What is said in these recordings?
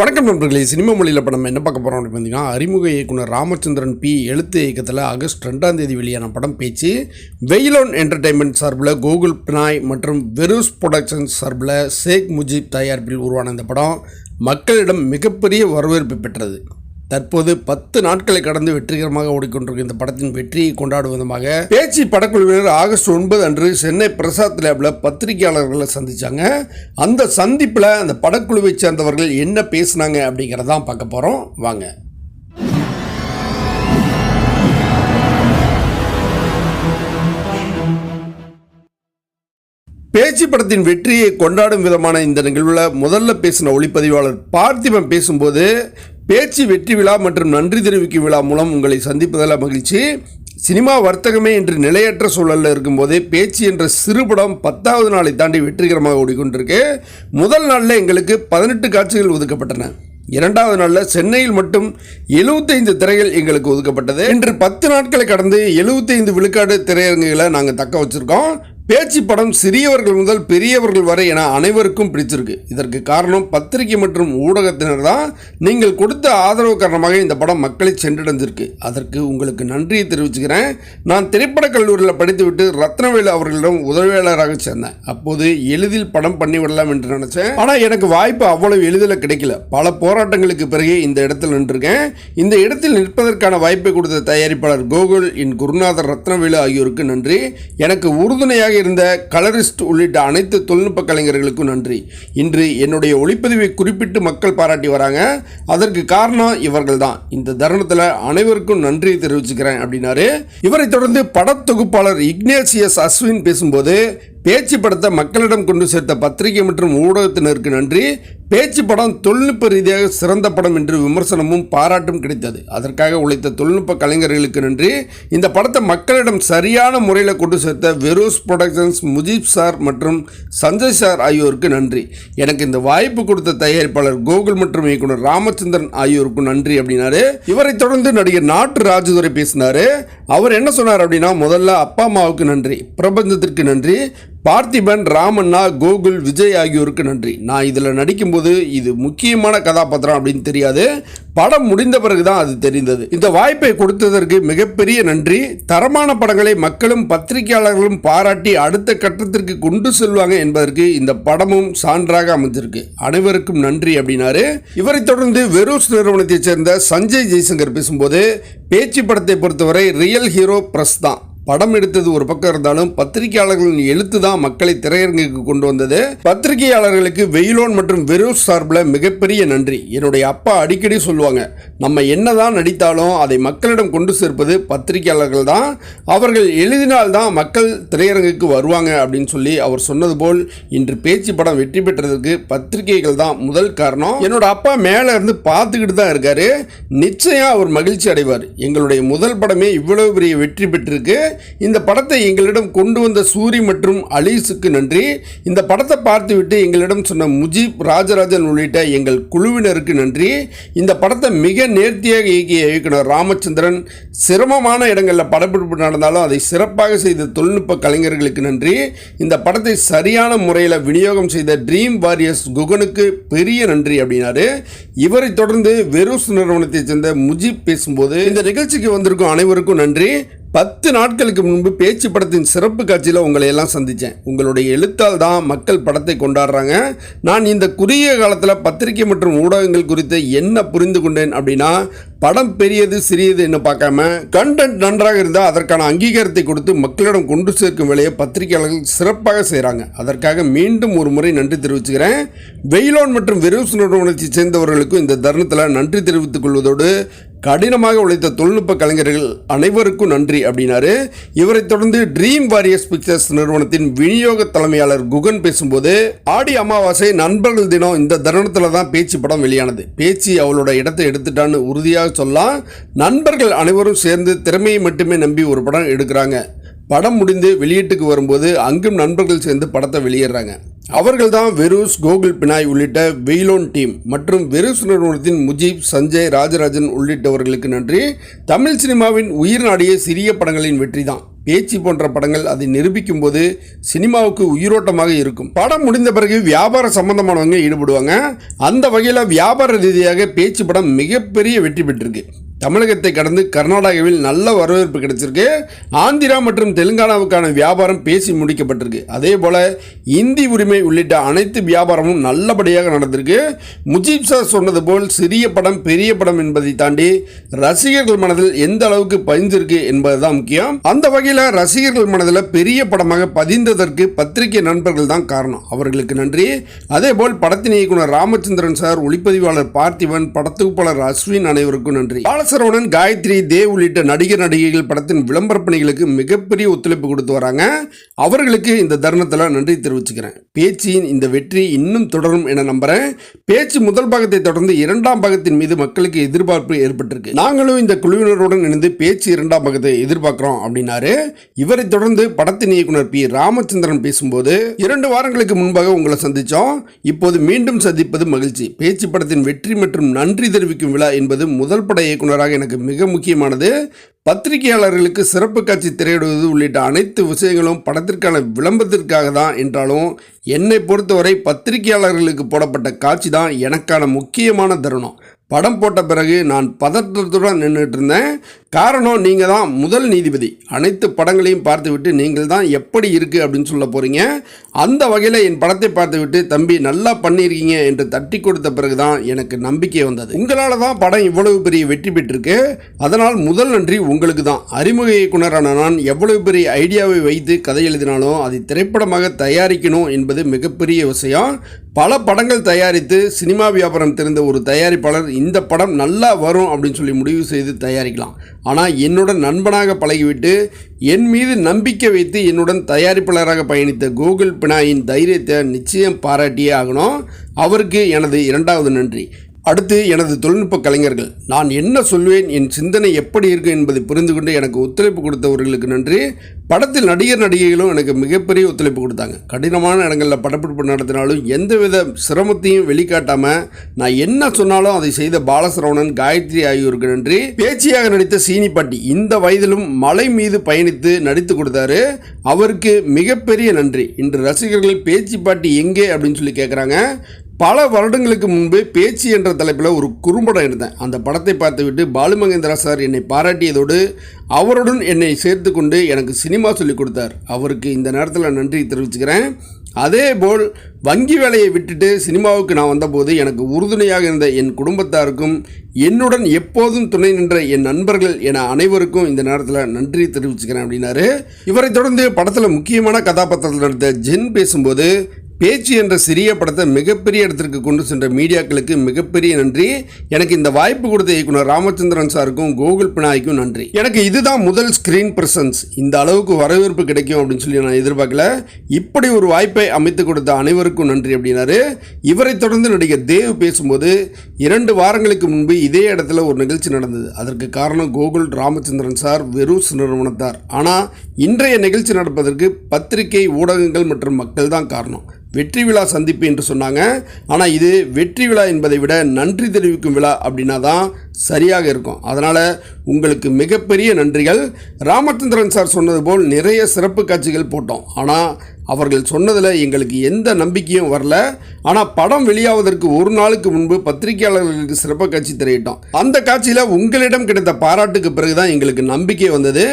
வணக்கம் நண்பர்களே சினிமா மொழியில் இப்போ நம்ம என்ன பார்க்க போகிறோம் அப்படின்னு பார்த்தீங்கன்னா அறிமுக இயக்குனர் ராமச்சந்திரன் பி எழுத்து இயக்கத்தில் ஆகஸ்ட் ரெண்டாம் தேதி வெளியான படம் பேச்சு வெயிலோன் என்டர்டைன்மெண்ட் சார்பில் கோகுல் பினாய் மற்றும் வெரூஸ் ப்ரொடக்ஷன்ஸ் சார்பில் ஷேக் முஜீப் தயாரிப்பில் உருவான இந்த படம் மக்களிடம் மிகப்பெரிய வரவேற்பு பெற்றது. தற்போது பத்து நாட்களை கடந்து வெற்றிகரமாக ஓடிக்கொண்டிருக்கும் இந்த படத்தின் வெற்றியை கொண்டாடும் விதமாக பேச்சு படக்குழுவினர் ஆகஸ்ட் ஒன்பது அன்று சென்னை பிரசாத் லேபில் பத்திரிகையாளர்களை சந்திச்சாங்க. அந்த சந்திப்பில் அந்த படக்குழுவை சேர்ந்தவர்கள் என்ன பேசுனாங்க அப்படிங்கிறதான் பார்க்க போகிறோம் வாங்க. பேச்சு படத்தின் வெற்றியை கொண்டாடும் விதமான இந்த நிகழ்வில் முதல்ல பேசின ஒளிப்பதிவாளர் பார்த்திபன் பேசும்போது பேச்சு வெற்றி விழா மற்றும் நன்றி தெரிவிக்கும் விழா மூலம் உங்களை சந்திப்பதில் மகிழ்ச்சி. சினிமா வர்த்தகமே இன்று நிலையற்ற சூழலில் இருக்கும்போதே பேச்சு என்ற சிறுபடம் பத்தாவது நாளை தாண்டி வெற்றிகரமாக ஓடிக்கொண்டிருக்கு. முதல் நாளில் எங்களுக்கு பதினெட்டு காட்சிகள் ஒதுக்கப்பட்டன. இரண்டாவது நாளில் சென்னையில் மட்டும் எழுபத்தைந்து திரைகள் எங்களுக்கு ஒதுக்கப்பட்டது. இன்று பத்து நாட்களை கடந்து எழுபத்தைந்து விழுக்காடு திரையரங்குகளை நாங்கள் தக்க வச்சுருக்கோம். பேச்சு படம் சிறியவர்கள் முதல் பெரியவர்கள் வரை என அனைவருக்கும் பிடிச்சிருக்கு. இதற்கு காரணம் பத்திரிகை மற்றும் ஊடகத்தினர் தான். நீங்கள் கொடுத்த ஆதரவு காரணமாக இந்த படம் மக்களை சென்றடைஞ்சிருக்கு. அதற்கு உங்களுக்கு நன்றியை தெரிவிச்சுக்கிறேன். நான் திரைப்படக் கல்லூரியில் படித்துவிட்டு ரத்னவேலு அவர்களிடம் உதவியாளராக சேர்ந்தேன். அப்போது எளிதில் படம் பண்ணிவிடலாம் என்று நினச்சேன். ஆனால் எனக்கு வாய்ப்பு அவ்வளவு எளிதில் கிடைக்கல. பல போராட்டங்களுக்கு பிறகு இந்த இடத்தில் நின்றிருக்கேன். இந்த இடத்தில் நிற்பதற்கான வாய்ப்பை கொடுத்த தயாரிப்பாளர் கோகுல் என் குருநாதர் ரத்னவேலு ஆகியோருக்கு நன்றி. எனக்கு உறுதுணையாக இருந்த கலரிஸ்ட் உள்ளிட்ட அனைத்து தொழில்நுட்ப கலைஞர்களுக்கும் நன்றி. இன்று என்னுடைய ஒளிப்பதிவை குறிப்பிட்டு மக்கள் பாராட்டி வராங்க. அதற்கு காரணம் இவர்கள் தான் இந்த தருணத்தில் அனைவருக்கும் நன்றி தெரிவிச்சுக்கிறேன் அப்படின்னாரு. இவரை தொடர்ந்து படத்தொகுப்பாளர் இக்னேசியஸ் அஸ்வின் பேசும்போது பேச்சு படத்தை மக்களிடம் கொண்டு சேர்த்த பத்திரிகை மற்றும் ஊடகத்தினருக்கு நன்றி. பேச்சு படம் தொழில்நுட்ப ரீதியாக சிறந்த படம் என்று விமர்சனமும் பாராட்டும் கிடைத்தது. அதற்காக உழைத்த தொழில்நுட்ப கலைஞர்களுக்கு நன்றி. இந்த படத்தை மக்களிடம் சரியான முறையில் கொண்டு சேர்த்த வெரோஸ் ப்ரொடக்ஷன்ஸ் முஜீப் சார் மற்றும் சஞ்சய் சார் ஆகியோருக்கு நன்றி. எனக்கு இந்த வாய்ப்பு கொடுத்த தயாரிப்பாளர் கோகுல் மற்றும் இயக்குனர் ராமச்சந்திரன் ஆகியோருக்கும் நன்றி அப்படின்னாரு. இவரை தொடர்ந்து நடிகர் நாட்டு ராஜதுரை பேசினாரு. அவர் என்ன சொன்னார் அப்படின்னா முதல்ல அப்பா அம்மாவுக்கு நன்றி பிரபஞ்சத்திற்கு நன்றி பார்த்திபன் ராமண்ணா கோகுல் விஜய் ஆகியோருக்கு நன்றி. நான் இதில் நடிக்கும்போது இது முக்கியமான கதாபாத்திரம் அப்படின்னு தெரியாது. படம் முடிந்த பிறகு தான் அது தெரிந்தது. இந்த வாய்ப்பை கொடுத்ததற்கு மிகப்பெரிய நன்றி. தரமான படங்களை மக்களும் பத்திரிகையாளர்களும் பாராட்டி அடுத்த கட்டத்திற்கு கொண்டு செல்வாங்க என்பதற்கு இந்த படமும் சான்றாக அமைஞ்சிருக்கு. அனைவருக்கும் நன்றி அப்படின்னாரு. இவரை தொடர்ந்து வெரோஸ் நிறுவனத்தைச் சேர்ந்த சஞ்சய் ஜெய்சங்கர் பேசும்போது பேச்சு படத்தை பொறுத்தவரை ரியல் ஹீரோ பிரஸ் தான் படம் எடுத்தது ஒரு பக்கம் இருந்தாலும் பத்திரிகையாளர்களின் எழுத்து தான் மக்களை திரையரங்குக்கு கொண்டு வந்தது. பத்திரிகையாளர்களுக்கு வெயிலோன் மற்றும் வெரோஸ் சார்பில் மிகப்பெரிய நன்றி. என்னுடைய அப்பா அடிக்கடி சொல்லுவாங்க நம்ம என்னதான் நடித்தாலும் அதை மக்களிடம் கொண்டு சேர்ப்பது பத்திரிகையாளர்கள் தான். அவர்கள் எழுதினால் தான் மக்கள் திரையரங்குக்கு வருவாங்க அப்படின்னு சொல்லி அவர் சொன்னது போல் இன்று பேச்சு படம் வெற்றி பெற்றதற்கு பத்திரிகைகள் தான் முதல் காரணம். என்னோட அப்பா மேலே இருந்து பார்த்துக்கிட்டு தான் இருக்காரு. நிச்சயம் அவர் மகிழ்ச்சி அடைவார். எங்களுடைய முதல் படமே இவ்வளவு பெரிய வெற்றி பெற்றிருக்கு. இந்த படத்தை எங்களிடம் கொண்டு வந்த சூரி மற்றும் அலீஸுக்கு நன்றி. இந்த படத்தை பார்த்துவிட்டு எங்களிடம் சொன்ன முஜீப் ராஜராஜன் உள்ளிட்ட எங்கள் குழுவினருக்கு நன்றி. இந்த படத்தை மிக நேர்த்தியாக இயக்கிய இயக்குனர் ராமச்சந்திரன் சிரமமான இடங்களில் படப்பிடிப்பு நடந்தாலும் அதை சிறப்பாக செய்த தொழில்நுட்ப கலைஞர்களுக்கு நன்றி. இந்த படத்தை சரியான முறையில் விநியோகம் செய்த ட்ரீம் வாரியர்ஸ் குகனுக்கு பெரிய நன்றி அப்படின்னாரு. இவரை தொடர்ந்து வெரூஸ் நிறுவனத்தைச் சேர்ந்த முஜீப் பேசும்போது இந்த நிகழ்ச்சிக்கு வந்திருக்கும் அனைவருக்கும் நன்றி. பத்து நாட்களுக்கு முன்பு பேச்சு படத்தின் சிறப்பு காட்சியில் உங்களை எல்லாம் சந்தித்தேன் உங்களுடைய எழுத்தால் தான் மக்கள் படத்தை கொண்டாடுறாங்க. நான் இந்த குறுகிய காலத்தில் பத்திரிகை மற்றும் ஊடகங்கள் குறித்து என்ன புரிந்து கொண்டேன் அப்படின்னா படம் பெரியது சிறியது என்று பார்க்காம கண்டென்ட் நன்றாக இருந்தால் அதற்கான அங்கீகாரத்தை கொடுத்து மக்களிடம் கொண்டு சேர்க்கும் வேலையை பத்திரிகையாளர்கள் சிறப்பாக செய்கிறாங்க. அதற்காக மீண்டும் ஒரு முறை நன்றி தெரிவிச்சுக்கிறேன். வெயிலோன் மற்றும் வெரூஸ் நிறுவனத்தை சேர்ந்தவர்களுக்கும் இந்த தருணத்தில் நன்றி தெரிவித்துக் கொள்வதோடு கடினமாக உழைத்த தொழில்நுட்ப கலைஞர்கள் அனைவருக்கும் நன்றி அப்படின்னாரு. இவரை தொடர்ந்து ட்ரீம் வாரியர்ஸ் பிக்சர்ஸ் நிறுவனத்தின் விநியோக தலைமையாளர் குகன் பேசும்போது ஆடி அமாவாசை நண்பர்கள் தினம் இந்த தருணத்தில் தான் பேச்சு படம் வெளியானது. பேச்சு அவளோட இடத்தை எடுத்துட்டான்னு உறுதியாக சொல்லலாம் நண்பர்கள் அனைவரும் சேர்ந்து திறமையை மட்டுமே நம்பி ஒரு படம் எடுக்கிறாங்க. படம் முடிந்து வெளியீட்டுக்கு வரும்போது அங்கும் நண்பர்கள் சேர்ந்து படத்தை வெளியிடுறாங்க அவர்கள் தான் வெரூஸ் கோகுல் பினாய் உள்ளிட்ட வெயிலோன் டீம் மற்றும் வெரூஸ் நிறுவனத்தின் முஜீப் சஞ்சய் ராஜராஜன் உள்ளிட்டவர்களுக்கு நன்றி. தமிழ் சினிமாவின் உயிர் நாடிய சிறிய படங்களின் வெற்றி தான். பேச்சு போன்ற படங்கள் அதை நிரூபிக்கும் போது சினிமாவுக்கு உயிரோட்டமாக இருக்கும். படம் முடிந்த பிறகு வியாபார சம்பந்தமானவங்க ஈடுபடுவாங்க. அந்த வகையில் வியாபார ரீதியாக பேச்சு படம் மிகப்பெரிய வெற்றி பெற்றிருக்கு. தமிழகத்தை கடந்து கர்நாடகாவில் நல்ல வரவேற்பு கிடைச்சிருக்கு. ஆந்திரா மற்றும் தெலுங்கானாவுக்கான வியாபாரம் பேசி முடிக்கப்பட்டிருக்கு. அதே போல் இந்தி உரிமை உள்ளிட்ட அனைத்து வியாபாரமும் நல்லபடியாக நடந்திருக்கு. முஜீப் சார் சொன்னது போல் சிறிய படம் பெரிய படம் என்பதை தாண்டி ரசிகர்கள் மனதில் எந்த அளவுக்கு பதிந்திருக்கு என்பதுதான் முக்கியம். அந்த வகையில் ரசிகர்கள் மனதில் பெரிய படமாக பதிந்ததற்கு பத்திரிகை நண்பர்கள் தான் காரணம். அவர்களுக்கு நன்றி. அதே போல் படத்தின் இயக்குனர் ராமச்சந்திரன் சார் ஒளிப்பதிவாளர் பார்த்திபன் படத்தொகுப்பாளர் அஸ்வின் அனைவருக்கும் நன்றி. சரவணன் காயத்ரி தேவ் உள்ளிட்ட நடிகர் நடிகைகள் படத்தின் விளம்பர பணிகளுக்கு மிகப்பெரிய ஒத்துழைப்பு கொடுத்து வராங்க. அவர்களுக்கு இந்த தருணத்தில் நன்றி தெரிவிச்சுக்கிறேன். பேச்சின் இந்த வெற்றி இன்னும் தொடரும் என நம்புகிறேன் பேச்சு முதல் பாகத்தை தொடர்ந்து இரண்டாம் பாகத்தின் மீது மக்களுக்கு எதிர்பார்ப்பு ஏற்பட்டிருக்கு. நாங்களும் இந்த குழுவினருடன் இணைந்து பேச்சு இரண்டாம் பாகத்தை எதிர்பார்க்குறோம் அப்படின்னாரு. இவரை தொடர்ந்து படத்தின் இயக்குனர் பி. ராமச்சந்திரன் பேசும்போது இரண்டு வாரங்களுக்கு முன்பாக உங்களை சந்தித்தோம் இப்போது மீண்டும் சந்திப்பது மகிழ்ச்சி. பேச்சு படத்தின் வெற்றி மற்றும் நன்றி தெரிவிக்கும் விழா என்பது முதல் பட இயக்குனர் இயக்குனராக எனக்கு மிக முக்கியமானது பத்திரிகையாளர்களுக்கு சிறப்பு காட்சி திரையிடுவது உள்ளிட்ட அனைத்து விஷயங்களும் படத்திற்கான விளம்பரத்திற்காக தான் என்றாலும் என்னை பொறுத்தவரை பத்திரிகையாளர்களுக்கு போடப்பட்ட காட்சி தான் எனக்கான முக்கியமான தருணம். படம் போட்ட பிறகு நான் பதற்றத்துடன் நின்றுட்டு இருந்தேன். காரணம் நீங்கள் தான் முதல் நீதிபதி. அனைத்து படங்களையும் பார்த்துவிட்டு நீங்கள் தான் எப்படி இருக்குது அப்படின்னு சொல்ல போகிறீங்க அந்த வகையில் என் படத்தை பார்த்துவிட்டு தம்பி நல்லா பண்ணியிருக்கீங்க என்று தட்டி கொடுத்த பிறகு தான் எனக்கு நம்பிக்கை வந்தது. உங்களால் தான் படம் இவ்வளவு பெரிய வெற்றி பெற்றிருக்கு. அதனால் முதல் நன்றி உங்களுக்கு தான். அறிமுக இயக்குனரான நான் எவ்வளவு பெரிய ஐடியாவை வைத்து கதை எழுதினாலும் அதை திரைப்படமாக தயாரிக்கணும் என்பது மிகப்பெரிய விஷயம். பல படங்கள் தயாரித்து சினிமா வியாபாரம் தெரிந்த ஒரு தயாரிப்பாளர் இந்த படம் நல்லா வரும் அப்படின்னு சொல்லி முடிவு செய்து தயாரிக்கலாம். ஆனால் என்னுடன் நண்பனாக பழகிவிட்டு என் மீது நம்பிக்கை வைத்து என்னுடன் தயாரிப்பாளராக பயணித்த கூகுள் பினாயின் தைரியத்தை நிச்சயம் பாராட்டியே ஆகணும். அவருக்கு எனது இரண்டாவது நன்றி. அடுத்து எனது தொழில்நுட்ப கலைஞர்கள். நான் என்ன சொல்வேன்? என் சிந்தனை எப்படி இருக்கும் என்பதை புரிந்து கொண்டு எனக்கு ஒத்துழைப்பு கொடுத்தவர்களுக்கு நன்றி. படத்தில் நடிகர் நடிகைகளும் எனக்கு மிகப்பெரிய ஒத்துழைப்பு கொடுத்தாங்க. கடினமான இடங்களில் படப்பிடிப்பு நடத்தினாலும் எந்தவித சிரமத்தையும் வெளிக்காட்டாமல் நான் என்ன சொன்னாலும் அதை செய்த பாலசரவணன் காயத்ரி ஆகியோருக்கு நன்றி. பேச்சியாக நடித்த சீனி பாட்டி இந்த வயதிலும் மலை மீது பயணித்து நடித்து கொடுத்தாரு. அவருக்கு மிகப்பெரிய நன்றி. இன்று ரசிகர்கள் பேச்சு பாட்டி எங்கே அப்படின்னு சொல்லி கேட்குறாங்க பல வருடங்களுக்கு முன்பு பேச்சு என்ற தலைப்பில் ஒரு குறும்படம் எடுத்தேன். அந்த படத்தை பார்த்துவிட்டு பாலுமகேந்திரா சார் என்னை பாராட்டியதோடு அவருடன் என்னை சேர்த்து கொண்டு எனக்கு சினிமா சொல்லிக் கொடுத்தார். அவருக்கு இந்த நேரத்தில் நன்றி தெரிவிச்சுக்கிறேன். அதே போல் வங்கி வேலையை விட்டுட்டு சினிமாவுக்கு நான் வந்தபோது எனக்கு உறுதுணையாக இருந்த என் குடும்பத்தாருக்கும் என்னுடன் எப்போதும் துணை நின்ற என் நண்பர்கள் என அனைவருக்கும் இந்த நேரத்தில் நன்றி தெரிவிச்சுக்கிறேன் அப்படின்னாரு. இவரை தொடர்ந்து படத்தில் முக்கியமான கதாபாத்திரத்தில் நடித்த ஜென் பேசும்போது பேச்சு என்ற சிறிய படத்தை மிகப்பெரிய இடத்திற்கு கொண்டு சென்ற மீடியாக்களுக்கு மிகப்பெரிய நன்றி. எனக்கு இந்த வாய்ப்பு கொடுத்த இயக்குனர் ராமச்சந்திரன் சாருக்கும் கோகுல் பினாய்க்கும் நன்றி. எனக்கு இதுதான் முதல் ஸ்க்ரீன் பிரசன்ஸ் இந்த அளவுக்கு வரவேற்பு கிடைக்கும் அப்படின்னு சொல்லி நான் எதிர்பார்க்கல. இப்படி ஒரு வாய்ப்பை அமைத்து கொடுத்த அனைவருக்கும் நன்றி அப்படின்னாரு. இவரை தொடர்ந்து நடிகர் தேவ் பேசும்போது இரண்டு வாரங்களுக்கு முன்பு இதே இடத்துல ஒரு நிகழ்ச்சி நடந்தது. அதற்கு காரணம் கோகுல் ராமச்சந்திரன் சார் வெரூஸ் நிறுவனத்தார் ஆனால் இன்றைய நிகழ்ச்சி நடப்பதற்கு பத்திரிகை ஊடகங்கள் மற்றும் மக்கள் தான் காரணம். வெற்றி விழா சந்திப்பு என்று சொன்னாங்க. ஆனால் இது வெற்றி விழா என்பதை விட நன்றி தெரிவிக்கும் விழா அப்படின்னா தான் சரியாக இருக்கும். அதனால் உங்களுக்கு மிகப்பெரிய நன்றிகள். ராமச்சந்திரன் சார் சொன்னது போல் நிறைய சிறப்பு காட்சிகள் போட்டோம். ஆனால் அவர்கள் சொன்னதில் எங்களுக்கு எந்த நம்பிக்கையும் வரல. ஆனால் படம் வெளியாவதற்கு ஒரு நாளுக்கு முன்பு பத்திரிகையாளர்களுக்கு சிறப்பு காட்சி திரையிட்டோம். அந்த காட்சியில் உங்களிடம் கிடைத்த பாராட்டுக்கு பிறகுதான் எங்களுக்கு நம்பிக்கை வந்தது.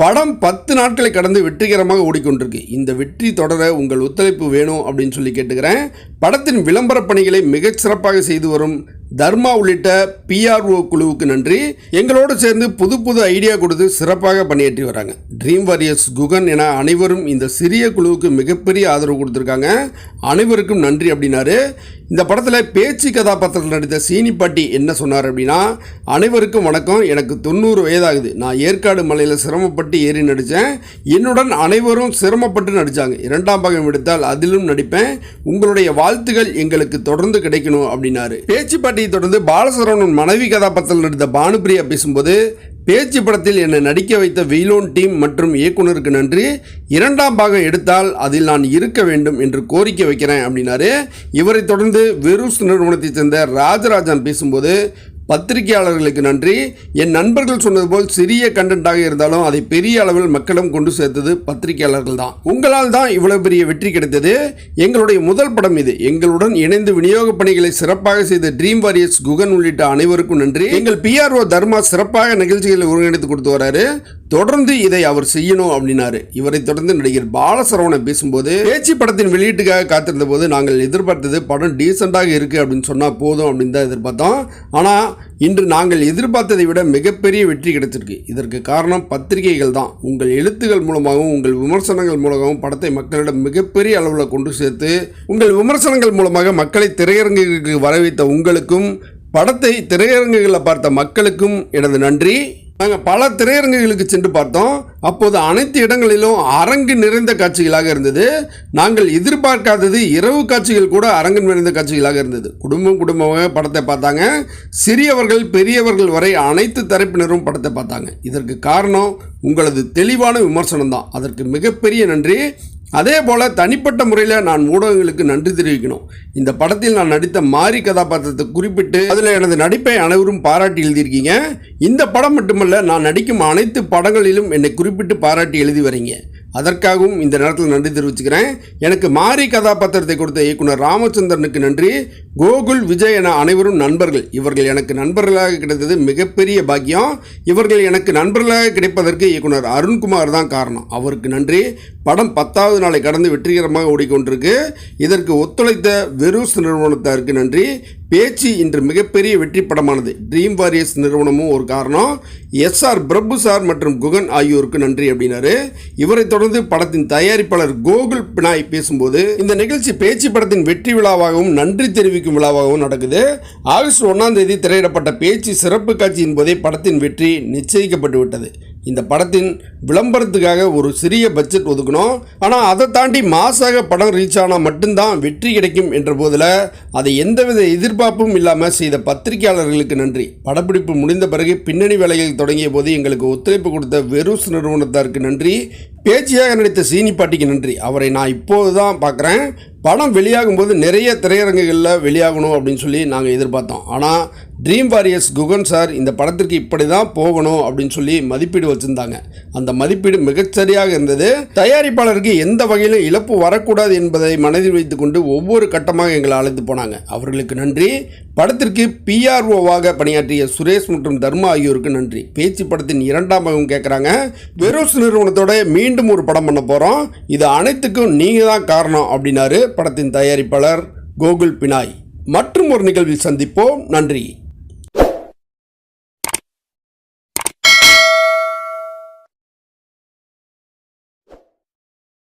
படம் பத்து நாட்களை கடந்து வெற்றிகரமாக ஓடிக்கொண்டிருக்கு. இந்த வெற்றி தொடர உங்கள் ஒத்துழைப்பு வேணும் அப்படின்னு சொல்லி கேட்டுக்கிறேன். படத்தின் விளம்பர பணிகளை மிகச் சிறப்பாக செய்து வரும் தர்மா உள்ளிட்ட பிஆர்ஓ குழுவுக்கு நன்றி. எங்களோடு சேர்ந்து புது புது ஐடியா கொடுத்து சிறப்பாக பணியாற்றி வராங்க. ட்ரீம் வாரியர்ஸ் குகன் என அனைவரும் இந்த சிறிய குழுவுக்கு மிகப்பெரிய ஆதரவு கொடுத்துருக்காங்க. அனைவருக்கும் நன்றி அப்படின்னாரு. இந்த படத்தில் பேச்சு கதாபாத்திரத்தில் நடித்த சீனி பாட்டி என்ன சொன்னார் அப்படின்னா அனைவருக்கும் வணக்கம். எனக்கு தொண்ணூறு வயதாகுது. நான் ஏற்காடு மலையில் சிரமப்பட்டு ஏறி நடித்தேன் என்னுடன் அனைவரும் சிரமப்பட்டு நடித்தாங்க இரண்டாம் பாகம் எடுத்தால் அதிலும் நடிப்பேன். உங்களுடைய வாழ்த்துகள் எங்களுக்கு தொடர்ந்து கிடைக்கணும் அப்படின்னாரு. பேச்சு பாட்டியை தொடர்ந்து பாலசரவணன் மனைவி கதாபாத்திரத்தில் நடித்த பானுபிரியா பேசும்போது பேச்சு படத்தில் என்னை நடிக்க வைத்த வெயிலோன் டீம் மற்றும் இயக்குனருக்கு நன்றி. இரண்டாம் பாகம் எடுத்தால் அதில் நான் இருக்க வேண்டும் என்று கோரிக்கை வைக்கிறேன் அப்படின்னாரு. இவரை தொடர்ந்து வெரூஸ் நிறுவனத்தைச் சேர்ந்த ராஜராஜன் பேசும்போது பத்திரிகையாளர்களுக்கு நன்றி. என் நண்பர்கள் சொன்னது போல் சிறிய கண்டென்ட்டாக இருந்தாலும் அதை பெரிய அளவில் மக்களிடம் கொண்டு சேர்த்தது பத்திரிகையாளர்கள் தான். உங்களால் தான் இவ்வளவு பெரிய வெற்றி கிடைத்தது. எங்களுடைய முதல் படம் இது. எங்களுடன் இணைந்து விநியோக பணிகளை சிறப்பாக செய்த ட்ரீம் வாரியர்ஸ் குகன் உள்ளிட்ட அனைவருக்கும் நன்றி. எங்கள் பிஆர்ஓ தர்மா சிறப்பாக நிகழ்ச்சிகளை ஒருங்கிணைத்து கொடுத்து வராரு. தொடர்ந்து இதை அவர் செய்யணும் அப்படின்னாரு. இவரை தொடர்ந்து நடிகர் பாலசரவணன் பேசும்போது பேச்சு படத்தின் வெளியீட்டுக்காக காத்திருந்த போது நாங்கள் எதிர்பார்த்தது படம் டீசெண்டாக இருக்கு அப்படின்னு சொன்னா போதும் அப்படின்னு தான் எதிர்பார்த்தோம். ஆனால் இன்று நாங்கள் எதிர்பார்த்ததை விட மிகப்பெரிய வெற்றி கிடைச்சிருக்கு. இதற்கு காரணம் பத்திரிகைகள் தான். உங்கள் எழுத்துக்கள் மூலமாகவும் உங்கள் விமர்சனங்கள் மூலமாகவும் படத்தை மக்களிடம் மிகப்பெரிய அளவில் கொண்டு சேர்த்து உங்கள் விமர்சனங்கள் மூலமாக மக்களை திரையரங்குகளுக்கு வரவைத்த உங்களுக்கும் படத்தை திரையரங்குகளில் பார்த்த மக்களுக்கும் எனது நன்றி. நாங்கள் பல திரையரங்குகளுக்கு சென்று பார்த்தோம். அப்போது அனைத்து இடங்களிலும் அரங்கு நிறைந்த காட்சிகளாக இருந்தது. நாங்கள் எதிர்பார்க்காதது இரவு காட்சிகள் கூட அரங்கு நிறைந்த காட்சிகளாக இருந்தது. குடும்பம் குடும்பமாக படத்தை பார்த்தாங்க. சிறியவர்கள் பெரியவர்கள் வரை அனைத்து தரப்பினரும் படத்தை பார்த்தாங்க. இதற்கு காரணம் உங்களது தெளிவான விமர்சனம் தான் அதற்கு மிகப்பெரிய நன்றி. அதே போல் தனிப்பட்ட முறையில் நான் ஊடகங்களுக்கு நன்றி தெரிவிக்கணும். இந்த படத்தில் நான் நடித்த மாரி கதாபாத்திரத்தை குறிப்பிட்டு அதில் எனது நடிப்பை அனைவரும் பாராட்டி எழுதியிருக்கீங்க. இந்த படம் மட்டுமல்ல நான் நடிக்கும் அனைத்து படங்களிலும் என்னை குறிப்பிட்டு பாராட்டி எழுதி வரீங்க. அதற்காகவும் இந்த நேரத்தில் நன்றி தெரிவிச்சுக்கிறேன். எனக்கு மாரி கதாபாத்திரத்தை கொடுத்த இயக்குனர் ராமச்சந்திரனுக்கு நன்றி. கோகுல் விஜய் என அனைவரும் நண்பர்கள். இவர்கள் எனக்கு நண்பர்களாக கிடைத்தது மிகப்பெரிய பாக்கியம். இவர்கள் எனக்கு நண்பர்களாக கிடைப்பதற்கு இயக்குனர் அருண்குமார் தான் காரணம். அவருக்கு நன்றி. படம் பத்தாவது நாளை கடந்து வெற்றிகரமாக ஓடிக்கொண்டிருக்கு. இதற்கு ஒத்துழைத்த வெரூஸ் நிறுவனத்தாருக்கு நன்றி. பேச்சு இன்று மிகப்பெரிய வெற்றி படமானது. ட்ரீம் வாரியர்ஸ் நிறுவனமும் ஒரு காரணம். எஸ்ஆர் பிரபு சார் மற்றும் குகன் ஆகியோருக்கு நன்றி அப்படின்னாரு. இவரை தொடர்ந்து படத்தின் தயாரிப்பாளர் கோகுல் பினாய் பேசும்போது இந்த நிகழ்ச்சி பேச்சு படத்தின் வெற்றி விழாவாகவும் நன்றி தெரிவிக்கும் விழாவாகவும் நடக்குது. ஆகஸ்ட் ஒன்றாம் தேதி திரையிடப்பட்ட பேச்சு சிறப்பு காட்சியின் போதே படத்தின் வெற்றி நிச்சயிக்கப்பட்டு விட்டது இந்த படத்தின் விளம்பரத்துக்காக ஒரு சிறிய பட்ஜெட் ஒதுக்கணும். ஆனால் அதை தாண்டி மாசாக படம் ரீச் ஆனால் மட்டும்தான் வெற்றி கிடைக்கும் என்ற போதில் அதை எந்தவித எதிர்பார்ப்பும் இல்லாமல் செய்த பத்திரிகையாளர்களுக்கு நன்றி. படப்பிடிப்பு முடிந்த பிறகு பின்னணி வேலைகள் தொடங்கிய போது எங்களுக்கு ஒத்துழைப்பு கொடுத்த வெரூஸ் நிறுவனத்தாருக்கு நன்றி. பேச்சியாக நடித்த சீனி பாட்டிக்கு நன்றி. அவரை நான் இப்போது தான் பார்க்குறேன். படம் வெளியாகும் போது நிறைய திரையரங்குகளில் வெளியாகணும் அப்படின்னு சொல்லி நாங்கள் எதிர்பார்த்தோம். ஆனால் ட்ரீம் வாரியர்ஸ் குகன் சார் இந்த படத்திற்கு இப்படி தான் போகணும் அப்படின்னு சொல்லி மதிப்பீடு வச்சுருந்தாங்க. அந்த மதிப்பீடு மிகச்சரியாக இருந்தது. தயாரிப்பாளருக்கு எந்த வகையிலும் இழப்பு வரக்கூடாது என்பதை மனதில் வைத்துக்கொண்டு ஒவ்வொரு கட்டமாக எங்களை அழைத்து போனாங்க. அவர்களுக்கு நன்றி. படத்திற்கு பிஆர்ஓவாக பணியாற்றிய சுரேஷ் மற்றும் தர்மா ஆகியோருக்கு நன்றி. பேச்சு படத்தின் இரண்டாம் பாகம் கேட்குறாங்க வெரோஸ் நிறுவனத்தோட மீண்டும் ஒரு படம் பண்ண போகிறோம் இது அனைத்துக்கும் நீங்கள் தான் காரணம் அப்படின்னாரு படத்தின் தயாரிப்பாளர் கோகுல் பினாய். மற்றும் ஒரு நிகழ்வில் சந்திப்போம். நன்றி.